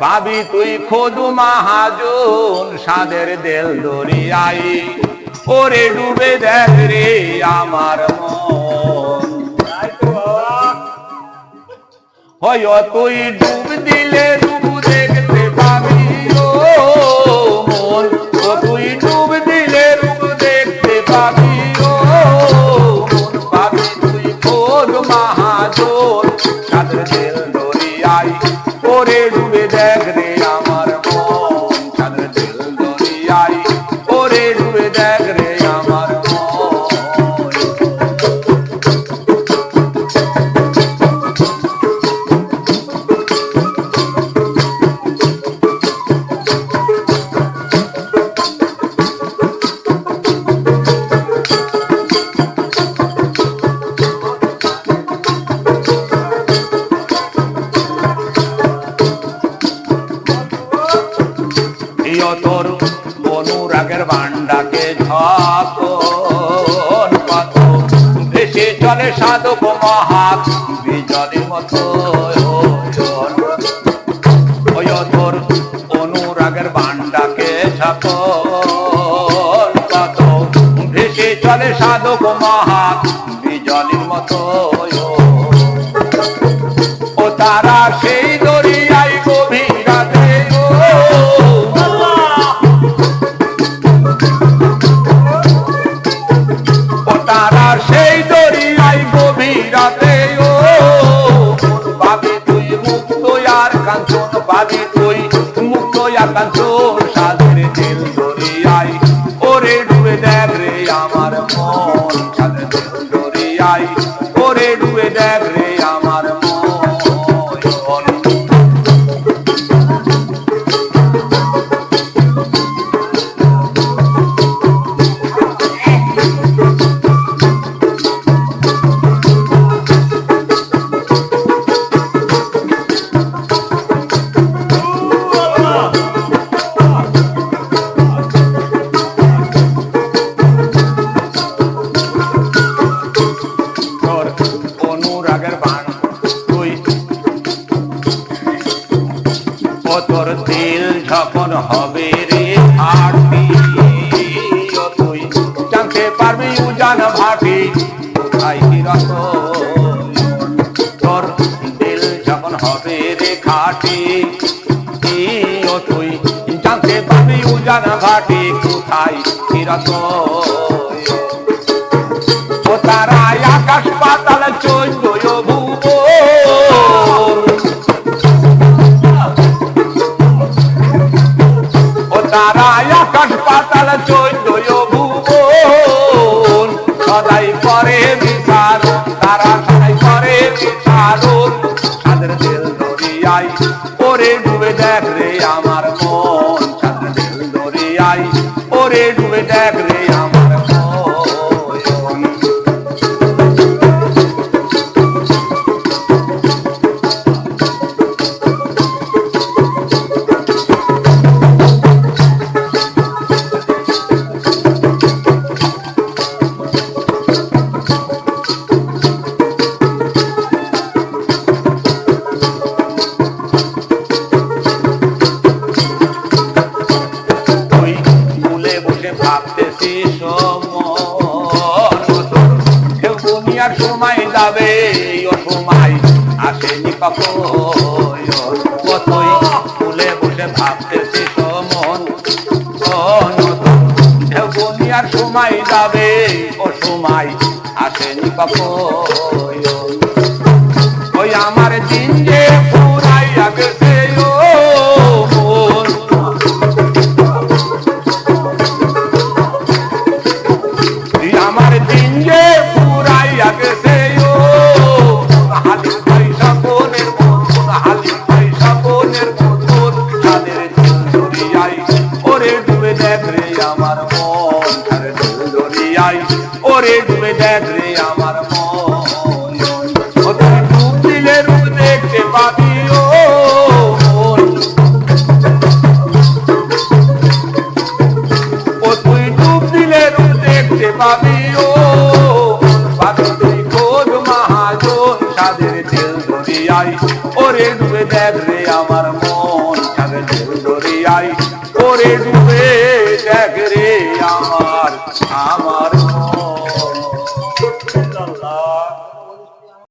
পাবি তুই খোদু মাহাজন সাদের দেল দরিয়াই। ওরে ডুবে দেখ রে আমার মন। হয় তুই ডুব দিলে ডুবু দেখতে সাদের দেল দরিয়াই ওরে ডুবে দেখ রে ভান্ডাকে ঝাপন কত দেশে অনুরাগের বান্ডাকে ঝাপন দেশে চলে সাধক মহাত পাবি তুই, মুক্ত কাঞ্চন সাদের দিল দরিয়াই। ওরে ডুবে দেখ রে আমার মন সাদের দিল দরিয়াই। ওরে ডুবে দেখ হবে রে খাটি ও তুই। জানতে পারবি উজান ঘাটি কোথায় কি রত ও তারাই আকাশ পাতাল চৈতন্য ভুবন ও তারাই আকাশ পাতাল চৈতন্য ওরে ডুবে দেখ রে আমার। সময় যাবে, ও সময় আসেনি কখন ও তুই ভুলে বসে ভাবতেছি সমন কেউ দুনিয়ার সময় যাবে, ও সময় আসেনি কখন ওই আমার দিন যে পুরাইয়া গেছে আমার দিন যে ওরে ডুবে দেখ রে আমার মন তাদের দিল দরিয়াই ওরে ডুবে দেখ রে আমার মন ও তুই ডুব দিলে রূপ দেখতে পাবি ও মন ও তুই ডুব দিলে রূপ দেখতে পাবি ও দরিয়াই ওরে ডুবে দেখ রে